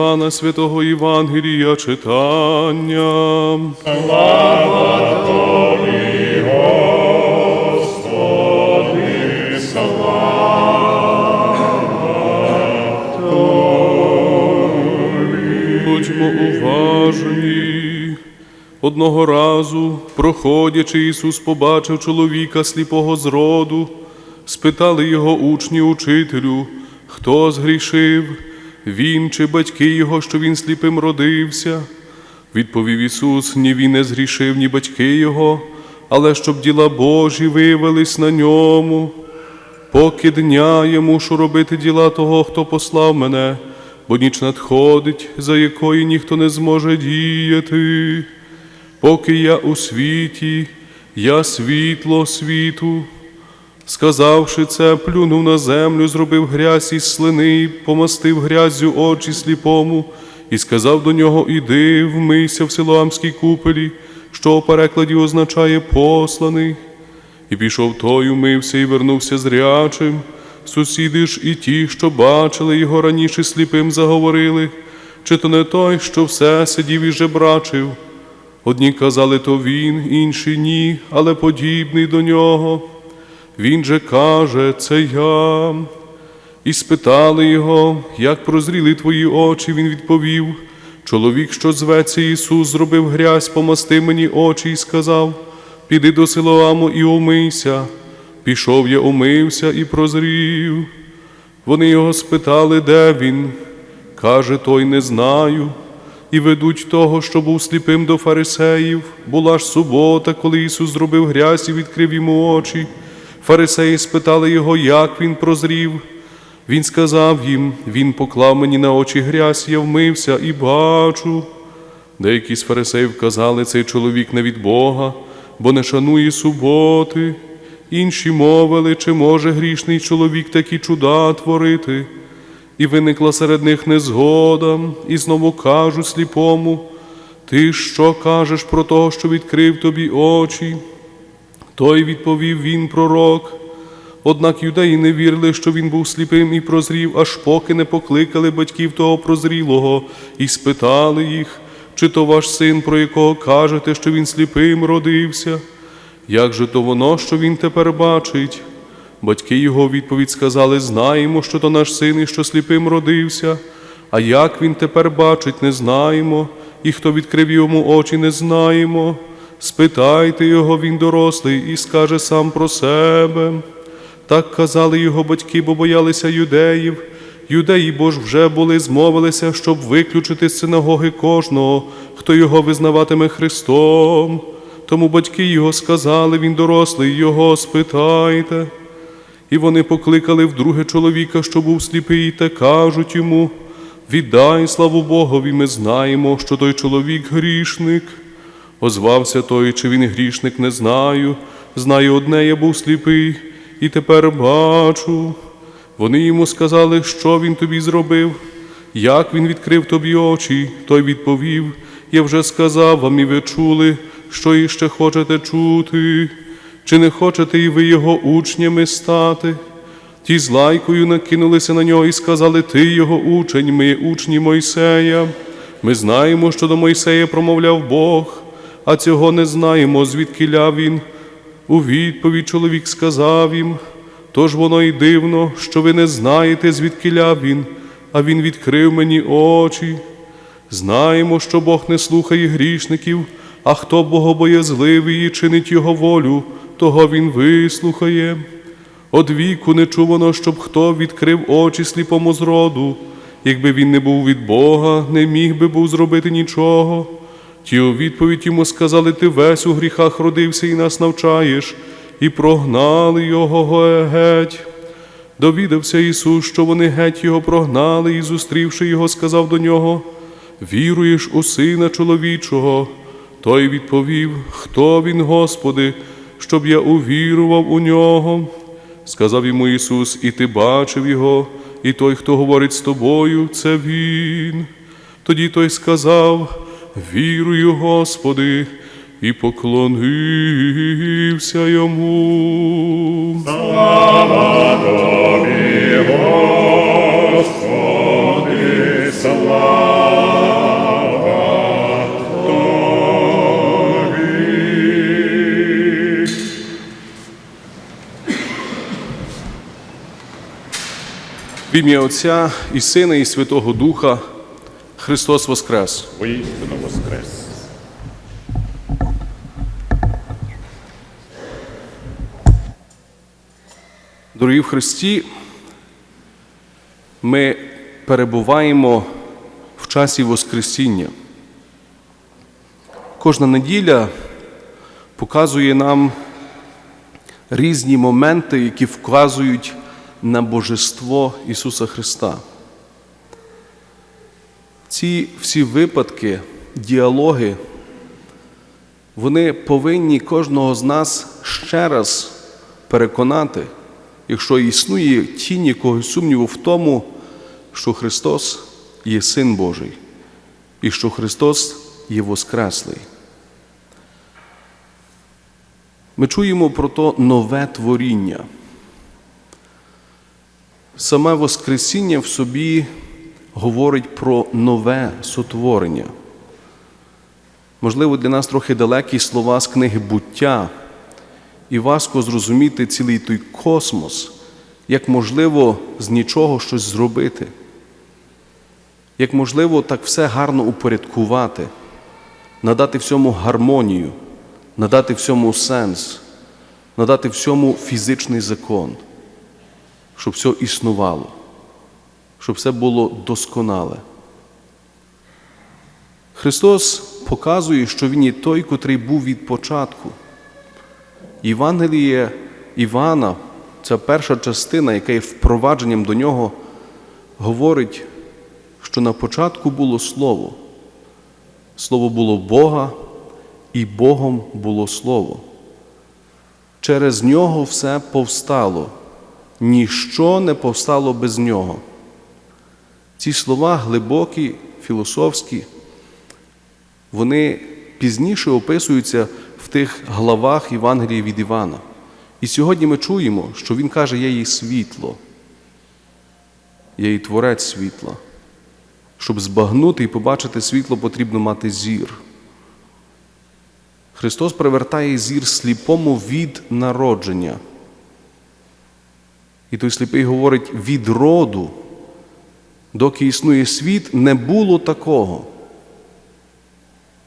Пана святого Євангелія читання. Слава Господи, сала. Будьмо уважні. Одного разу, проходячи, Ісус побачив чоловіка сліпого з роду, спитали його учні учителю, хто згрішив, він чи батьки його, що він сліпим родився. Відповів Ісус, ні він не згрішив, ні батьки його, але щоб діла Божі виявились на ньому. Поки дня я мушу робити діла того, хто послав мене, бо ніч надходить, за якої ніхто не зможе діяти. Поки я у світі, я світло світу. Сказавши це, плюнув на землю, зробив грязь із слини, помастив грязю очі сліпому, і сказав до нього: Іди, вмийся в Силоамській купелі, що у перекладі означає посланий. І пішов той, умився і вернувся зрячим. Сусіди ж і ті, що бачили його раніше сліпим, заговорили, чи то не той, що все сидів і жебрачив. Одні казали, то він, інші ні, але подібний до нього. Він же каже, це я. І спитали його, як прозріли твої очі, він відповів. Чоловік, що зветься Ісус, зробив грязь, помастив мені очі і сказав: Піди до Силоаму і умийся. Пішов я, умився і прозрів. Вони його спитали, де він. Каже, той не знаю. І ведуть того, що був сліпим до фарисеїв. Була ж субота, коли Ісус зробив грязь і відкрив йому очі. Фарисеї спитали його, як він прозрів. Він сказав їм: Він поклав мені на очі грязь, я вмився і бачу. Деякі з фарисеїв казали, цей чоловік не від Бога, бо не шанує суботи. Інші мовили, чи може грішний чоловік такі чуда творити. І виникла серед них незгода, і знову кажуть сліпому: Ти що кажеш про того, що відкрив тобі очі? Той відповів він пророк. Однак юдеї не вірили, що він був сліпим і прозрів, аж поки не покликали батьків того прозрілого і спитали їх, чи то ваш син, про якого кажете, що він сліпим родився. Як же то воно, що він тепер бачить? Батьки його відповідь сказали: знаємо, що то наш син і що сліпим родився, а як він тепер бачить, не знаємо, і хто відкрив йому очі, не знаємо. Спитайте його, він дорослий, і скаже сам про себе. Так казали його батьки, бо боялися юдеїв. Юдеї бо ж вже були змовилися, щоб виключити з синагоги кожного, хто його визнаватиме Христом. Тому батьки його сказали, він дорослий, його спитайте. І вони покликали вдруге чоловіка, що був сліпий, та кажуть йому: Віддай славу Богові, ми знаємо, що той чоловік грішник. Озвався той, чи він грішник, не знаю. Знаю одне, я був сліпий, і тепер бачу. Вони йому сказали, що він тобі зробив, як він відкрив тобі очі. Той відповів: Я вже сказав вам, і ви чули, що іще хочете чути. Чи не хочете і ви його учнями стати? Ті з лайкою накинулися на нього і сказали: Ти його учень, ми учні Мойсея. Ми знаємо, що до Мойсея промовляв Бог, а цього не знаємо, звідки ля він. У відповідь чоловік сказав їм, тож воно й дивно, що ви не знаєте, звідки ля він, а він відкрив мені очі. Знаємо, що Бог не слухає грішників, а хто богобоязливий і чинить його волю, того він вислухає. Од віку не чувано, щоб хто відкрив очі сліпому зроду. Якби він не був від Бога, не міг би був зробити нічого. Ті у відповідь йому сказали, ти весь у гріхах родився і нас навчаєш, і прогнали його геть. Довідався Ісус, що вони геть його прогнали, і, зустрівши його, сказав до нього: Віруєш у Сина чоловічого. Той відповів, Хто він, Господи, щоб я увірував у нього. Сказав йому Ісус, і ти бачив його, і той, хто говорить з тобою, це Він. Тоді той сказав: Вірую, Господи, і поклонився йому. Господи, слава В ім'я Отця і Сина, і Святого Духа Христос Воскрес! Воістину воскрес. Дорогі в Христі, ми перебуваємо в часі Воскресіння. Кожна неділя показує нам різні моменти, які вказують на Божество Ісуса Христа. Ці всі випадки, діалоги, вони повинні кожного з нас ще раз переконати, якщо існує тінь якогось сумніву в тому, що Христос є Син Божий і що Христос є Воскреслий. Ми чуємо про то нове творіння. Саме Воскресіння в собі говорить про нове сотворення. Можливо, для нас трохи далекі слова з книги буття, і важко зрозуміти цілий той космос, як можливо з нічого щось зробити, як можливо так все гарно упорядкувати, надати всьому гармонію, надати всьому сенс, надати всьому фізичний закон, щоб все існувало, щоб все було досконале. Христос показує, що Він є той, котрий був від початку. Євангеліє Івана, ця перша частина, яка є впровадженням до нього, говорить, що на початку було Слово. Слово було Бога, і Богом було Слово. Через нього все повстало, ніщо не повстало без нього. Ці слова глибокі, філософські, вони пізніше описуються в тих главах Євангелії від Івана. І сьогодні ми чуємо, що Він каже, я їй світло, я їй творець світла. Щоб збагнути і побачити світло, потрібно мати зір. Христос привертає зір сліпому від народження. І той сліпий говорить, від роду, доки існує світ, не було такого.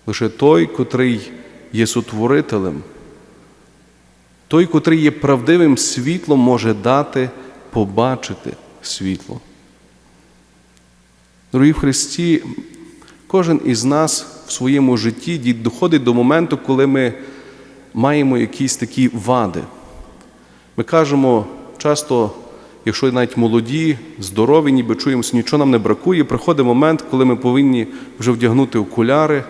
Лише той, котрий є сотворителем, той, котрий є правдивим світлом, може дати побачити світло. Дорогі в Христі, кожен із нас в своєму житті доходить до моменту, коли ми маємо якісь такі вади. Ми кажемо часто, якщо навіть молоді, здорові, ніби чуємося, нічого нам не бракує, приходить момент, коли ми повинні вже вдягнути окуляри,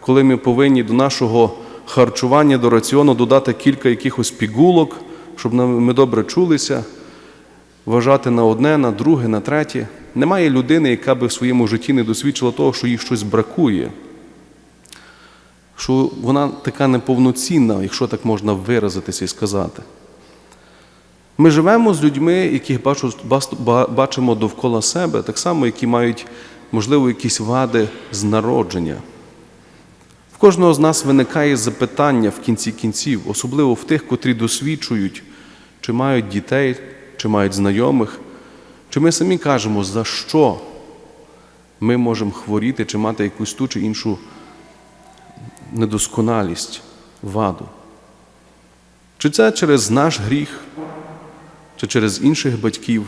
коли ми повинні до нашого харчування, до раціону додати кілька якихось пігулок, щоб ми добре чулися, вважати на одне, на друге, на третє. Немає людини, яка би в своєму житті не досвідчила того, що їй щось бракує, що вона така неповноцінна, якщо так можна виразитися і сказати. Ми живемо з людьми, яких бачимо довкола себе, так само, які мають, можливо, якісь вади з народження. В кожного з нас виникає запитання в кінці кінців, особливо в тих, котрі досвідчують, чи мають дітей, чи мають знайомих. Чи ми самі кажемо, за що ми можемо хворіти чи мати якусь ту чи іншу недосконалість, ваду? Чи це через наш гріх, чи через інших батьків?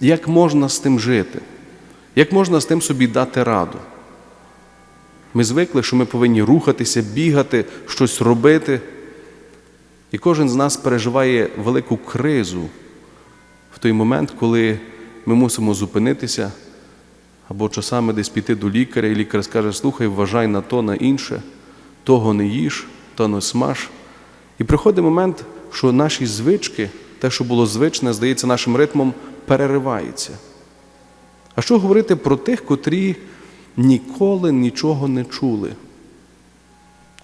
Як можна з тим жити? Як можна з тим собі дати раду? Ми звикли, що ми повинні рухатися, бігати, щось робити. І кожен з нас переживає велику кризу в той момент, коли ми мусимо зупинитися або часами десь піти до лікаря, і лікар скаже, слухай, вважай на то, на інше, того не їж, то не смаж. І приходить момент, що наші звички, те, що було звичне, здається, нашим ритмом, переривається. А що говорити про тих, котрі ніколи нічого не чули,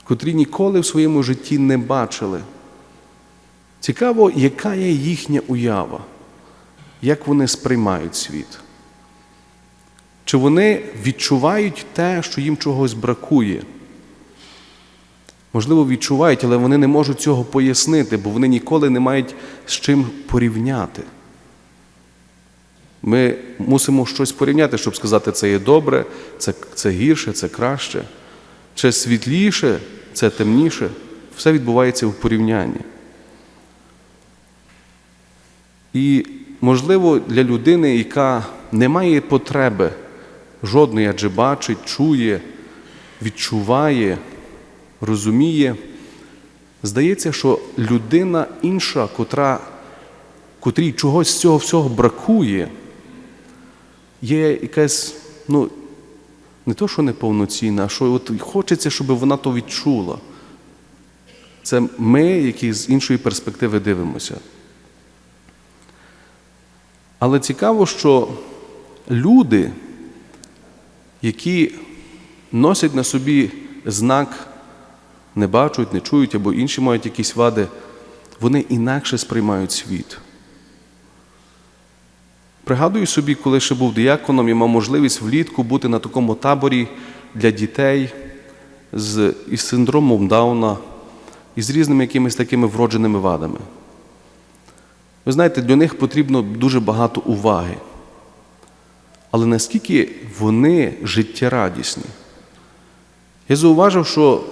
котрі ніколи в своєму житті не бачили? Цікаво, яка є їхня уява як вони сприймають світ. Чи вони відчувають те, що їм чогось бракує? Можливо, відчувають, але вони не можуть цього пояснити, бо вони ніколи не мають з чим порівняти. Ми мусимо щось порівняти, щоб сказати, це є добре, це, це гірше, це краще, це світліше, це темніше. Все відбувається в порівнянні. І, можливо, для людини, яка не має потреби жодної, адже бачить, чує, відчуває, розуміє, здається, що людина інша, котра, котрій чогось з цього всього бракує, є якась, ну, не то, що неповноцінна, а що от хочеться, щоб вона то відчула. Це ми, які з іншої перспективи дивимося. Але цікаво, що люди, які носять на собі знак, не бачать, не чують або інші мають якісь вади, вони інакше сприймають світ. Пригадую собі, коли ще був діяконом, я мав можливість влітку бути на такому таборі для дітей з, із синдромом Дауна і з різними якимись такими вродженими вадами. Ви знаєте, для них потрібно дуже багато уваги. Але наскільки вони життєрадісні? Я зауважив, що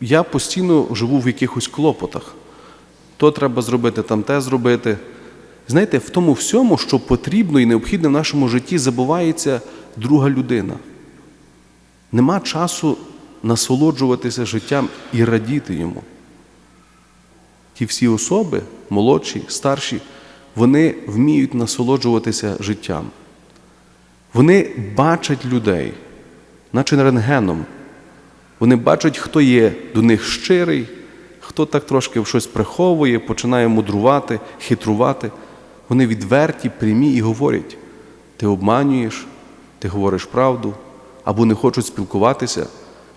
я постійно живу в якихось клопотах. То треба зробити, там те зробити. Знаєте, в тому всьому, що потрібно і необхідне в нашому житті, забувається друга людина. Нема часу насолоджуватися життям і радіти йому. Ті всі особи, молодші, старші, вони вміють насолоджуватися життям. Вони бачать людей, наче рентгеном. Вони бачать, хто є до них щирий, хто так трошки щось приховує, починає мудрувати, хитрувати. Вони відверті, прямі і говорять: ти обманюєш, ти говориш правду, або не хочуть спілкуватися.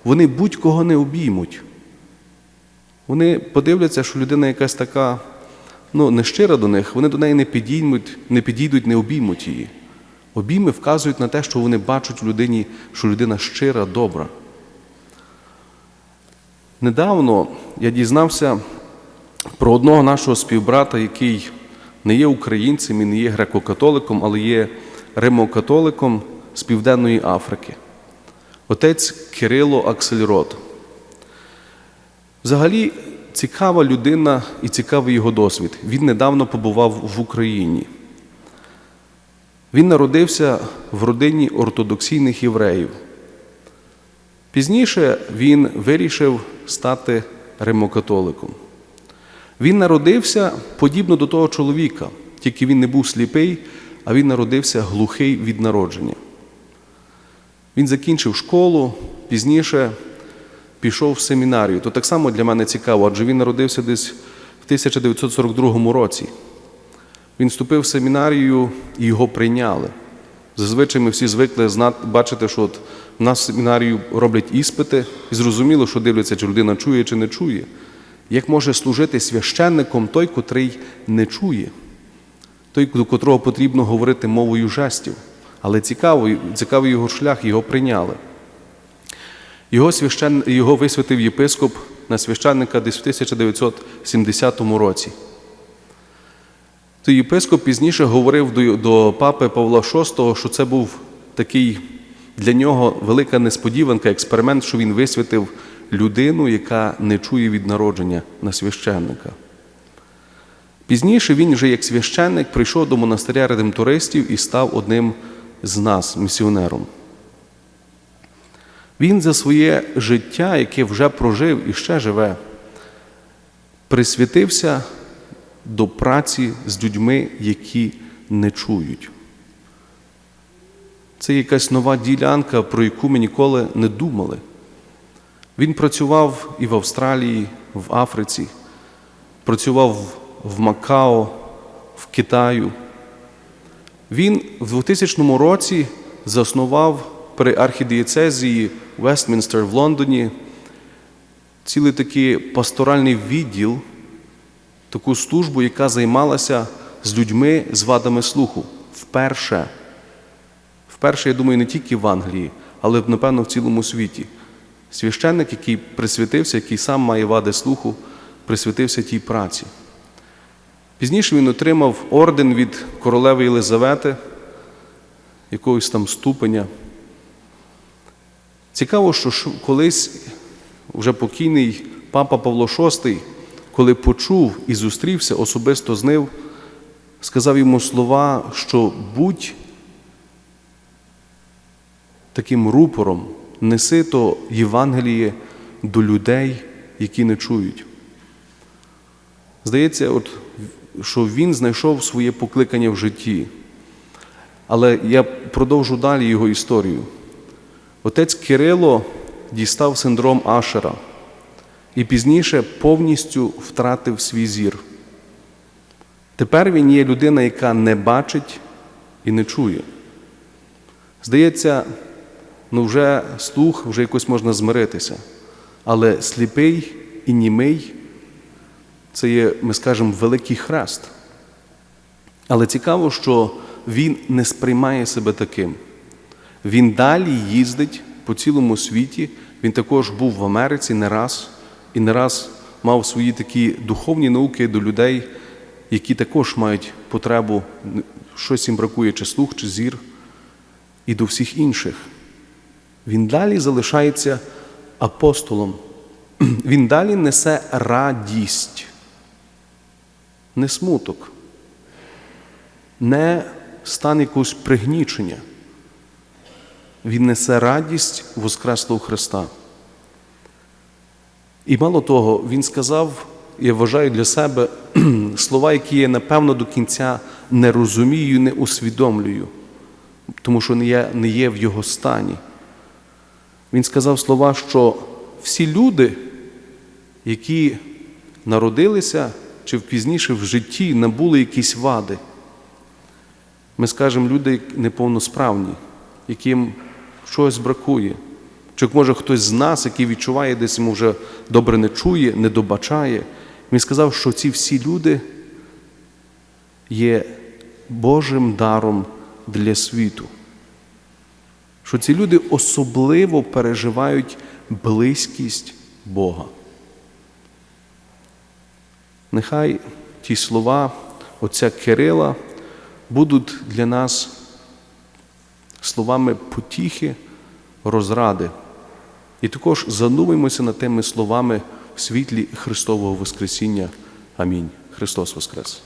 Вони будь-кого не обіймуть. Вони подивляться, що людина якась така ну, нещира до них, вони до неї не підійдуть, не підійдуть, не обіймуть її. Обійми вказують на те, що вони бачать в людині, що людина щира, добра. Недавно я дізнався про одного нашого співбрата, який не є українцем і не є греко-католиком, але є римокатоликом з Південної Африки. Отець Кирило Аксельрод. Взагалі цікава людина і цікавий його досвід. Він недавно побував в Україні. Він народився в родині ортодоксійних євреїв. Пізніше він вирішив стати римокатоликом. Він народився подібно до того чоловіка, тільки він не був сліпий, а він народився глухий від народження. Він закінчив школу, пізніше пішов в семінарію. То так само для мене цікаво, адже він народився десь в 1942 році. Він вступив в семінарію і його прийняли. Зазвичай ми всі звикли знати, бачити, що от в семінарію роблять іспити, і зрозуміло, що дивляться, чи людина чує, чи не чує. Як може служити священником той, котрий не чує, той, до котрого потрібно говорити мовою жестів. Але цікавий, цікавий його шлях, його прийняли. Його, священ... його висвятив єпископ на священника десь в 1970 році. Той єпископ пізніше говорив до, до папи Павла VI, що це був такий для нього велика несподіванка, експеримент, що він висвятив людину, яка не чує від народження на священника. Пізніше він вже як священник прийшов до монастиря редемтористів і став одним з нас, місіонером. Він за своє життя, яке вже прожив і ще живе, присвятився до праці з людьми, які не чують. Це якась нова ділянка, про яку ми ніколи не думали. Він працював і в Австралії, в Африці, працював в Макао, в Китаю. Він в 2000 році заснував при архідієцезії Вестмінстер в Лондоні цілий такий пасторальний відділ, таку службу, яка займалася з людьми з вадами слуху. Вперше. Вперше, я думаю, не тільки в Англії, але напевно в цілому світі. Священник, який присвятився, який сам має вади слуху, присвятився тій праці. Пізніше він отримав орден від королеви Єлизавети, якогось там ступеня. Цікаво, що колись вже покійний папа Павло VI, коли почув і зустрівся особисто з ним, сказав йому слова, що будь таким рупором, неси то Євангеліє до людей, які не чують. Здається, от, що він знайшов своє покликання в житті. Але я продовжу далі його історію. Отець Кирило дістав синдром Ашера і пізніше повністю втратив свій зір. Тепер він є людина, яка не бачить і не чує. Здається, ну вже слух, вже якось можна змиритися. Але сліпий і німий це є, ми скажемо, великий хрест. Але цікаво, що він не сприймає себе таким. Він далі їздить по цілому світі. Він також був в Америці не раз і не раз мав свої такі духовні науки до людей, які також мають потребу, щось їм бракує, чи слух, чи зір, і до всіх інших. Він далі залишається апостолом. Він далі несе радість, не смуток, не стан якогось пригнічення. Він несе радість Воскреслого Христа. І мало того, він сказав, я вважаю для себе слова, які я напевно до кінця не розумію, не усвідомлюю, тому що не є, не є в його стані. Він сказав слова, що всі люди, які народилися чи пізніше в житті набули якісь вади, ми скажемо, люди неповносправні, яким щось бракує. Чи може хтось з нас, який відчуває, десь йому вже добре не чує, не добачає. Він сказав, що ці всі люди є Божим даром для світу. Що ці люди особливо переживають близькість Бога. Нехай ті слова отця Кирила будуть для нас словами потіхи, розради. І також задумаємося над тими словами в світлі Христового Воскресіння. Амінь. Христос Воскрес!